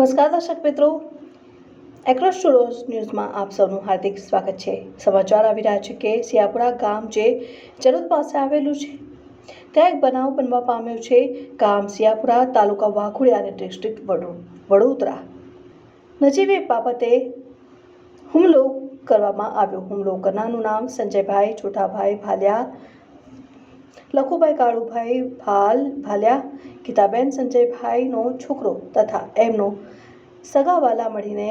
નમસ્કાર દર્શક મિત્રો. એક્રોસ ટુડોસ ન્યૂઝમાં આપ સૌનું હાર્દિક સ્વાગત છે. સમાચાર આવી રહ્યા છે કે સિયાપુરા ગામ જે ચરોદ પાસે આવેલું છે, ત્યાં એક બનાવ બનવા પામ્યો છે. ગામ સિયાપુરા તાલુકા વાઘોડિયા અને ડિસ્ટ્રિક્ટ વડો, વડોદરા. નજીવી બાબતે હુમલો કરવામાં આવ્યો. હુમલો કરનારનું નામ સંજયભાઈ, છોટાભાઈ ભાલિયા લખુભાઈ કાળુભાઈ ભાલ ભાલ્યા ગીતાબેન સંજયભાઈનો છોકરો તથા એમનો સગાવાલા મળીને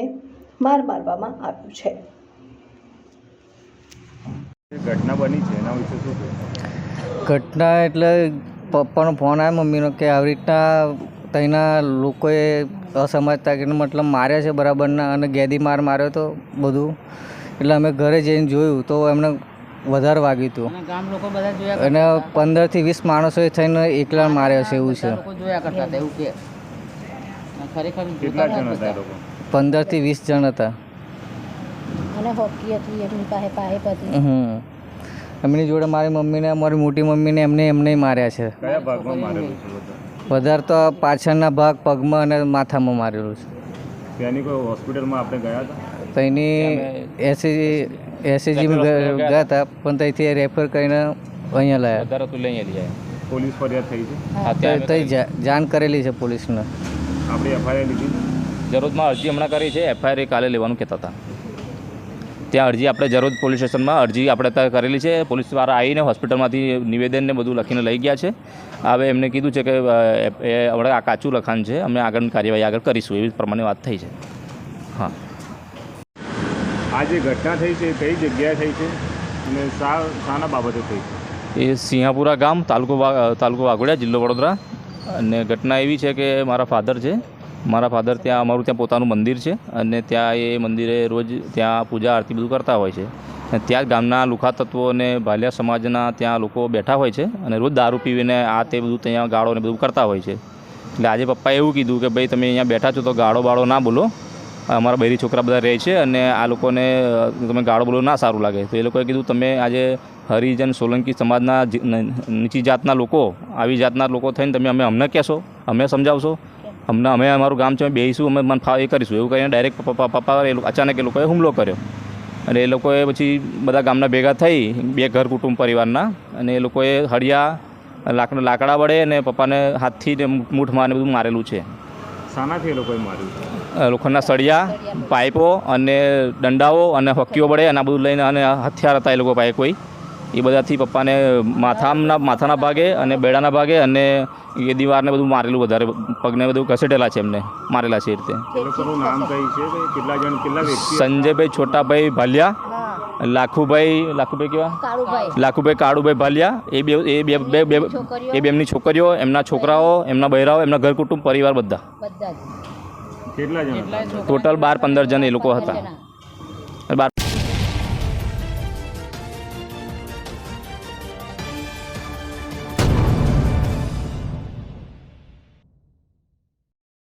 માર મારવામાં આવ્યું છે. ઘટના બની છે એના વિશે શું ઘટના એટલે પપ્પાનો ફોન આવ્યો મમ્મીનો કે આવી રીતના ત્યાંના લોકોએ અસમજતા કે મતલબ માર્યા છે બરાબરના અને ગેદી માર માર્યો તો બધું. એટલે અમે ઘરે જઈને જોયું તો એમને વધારે વાગ્યું હતું. અને ગામ લોકો બધા જોયા અને પંદરથી વીસ માણસોએ થઈને એકલા માર્યો છે એવું છે. લોકો જોયા કરતા હતા એવું કે? ખરેખર કેટલા જણ હતા હતા લોકો? પંદરથી વીસ જણ હતા. અને હોકી હતી એમની પાસે પાઇપ હતી. હમ. એમની જોડે મારી મમ્મીને મારી મોટી મમ્મીને એમને એમને માર્યા છે. કયા ભાગમાં મારેલું છે વધારે તો પાછળના ભાગ પગમાં અને માથામાં મારેલું છે. ત્યાંની કોઈ હોસ્પિટલમાં આપણે ગયા હતા? તો એની એસી એસએજીમાં ગયા હતા પણ ત્યાંથી રેફર કરીને અહીંયા લાયા. વધારે તું લઈ અહીંયા લઈ પોલીસ ફરિયાદ થઈ છે? અત્યારે તો તઈ જાણ કરેલી છે પોલીસને. આપણે એફઆઈઆર લીધી? જરૂરતમાં અરજી હમણાં કરી છે એફઆઈઆર કાલે લેવાનું કહેતા હતા. ત્યાં અરજી આપણે જરૂર પોલીસ સ્ટેશનમાં અરજી આપણે ત્યાં કરેલી છે. પોલીસવાળા આવીને હોસ્પિટલમાંથી નિવેદનને બધું લખીને લઈ ગયા છે. હવે એમને કીધું છે કે આપણે આ કાચું લખાણ છે. અમે આગળની કાર્યવાહી આગળ કરીશું. એવી પ્રમાણે વાત થઈ છે. હા. આ જે ઘટના થઈ છે, કઈ જગ્યાએ થઈ છે અને શા, શાના બાબતે થઈ છે? એ સિંહાપુરા ગામ, તાલુકો તાલુકો વાઘોડિયા, જિલ્લો વડોદરા. અને ઘટના એવી છે કે મારા ફાધર છે. મારા ફાધર ત્યાં, અમારું ત્યાં પોતાનું મંદિર છે અને ત્યાં એ મંદિરે રોજ ત્યાં પૂજા, આરતી બધું કરતા હોય છે. અને ત્યાં જ ગામના લુખા તત્વો અને ભાલિયા સમાજના ત્યાં લોકો બેઠા હોય છે અને રોજ દારૂ પીવીને આ તે બધું ત્યાં ગાળો ને બધું કરતા હોય છે. એટલે આજે પપ્પાએ એવું કીધું કે, ભાઈ, તમે અહીંયા બેઠા છો તો ગાળો બાળો ના બોલો. અમારા બૈરી છોકરા બધા રહે છે અને આ લોકોને તમે ગાળો બોલો ના સારું લાગે. તો એ લોકોએ કીધું, તમે આજે હરિજન સોલંકી સમાજના નીચી જાતના લોકો, આવી જાતના લોકો થઈને તમે અમે અમને કહેશો, અમે સમજાવશો, અમને, અમે અમારું ગામ છે, અમે બેસીશું અમે મન એ કરીશું. એવું કહીને ડાયરેક્ટ પપ્પા પપ્પા અચાનક એ લોકોએ હુમલો કર્યો. અને એ લોકોએ પછી બધા ગામના ભેગા થઈ, બે ઘર કુટુંબ પરિવારના, અને એ લોકોએ હળિયા, લાકડા લાકડા વડે અને પપ્પાને હાથથી મૂઠ મારને બધું મારેલું છે. શાનાથી એ લોકોએ માર્યું? લોખંડના સળિયા પાઇપો અને દંડાઓ અને હોકીઓ વડે અને આ બધું લઈને અને હથિયાર હતા એ લોકો પાસે કોઈ. એ બધાથી પપ્પાને માથાના માથાના ભાગે અને બેડાના ભાગે અને એ દીવારને બધું મારેલું વધારે પગને બધું ઘસેટેલા છે એમને મારેલા છે એ રીતે. એ લોકોનું નામ કઈ છે? કે કેટલા જણ કેટલા વ્યક્તિ સંજયભાઈ છોટાભાઈ ભાલિયા લાખુભાઈ લાખુભાઈ કેવા? લાખુભાઈ કાળુભાઈ ભાલિયા એ બે એ બે બે બે એ બે એમની છોકરીઓ એમના છોકરાઓ એમના બહેરાઓ એમના ઘર કુટુંબ પરિવાર બધા. બધા ટોટલ બાર પંદર જણ એ લોકો હતા.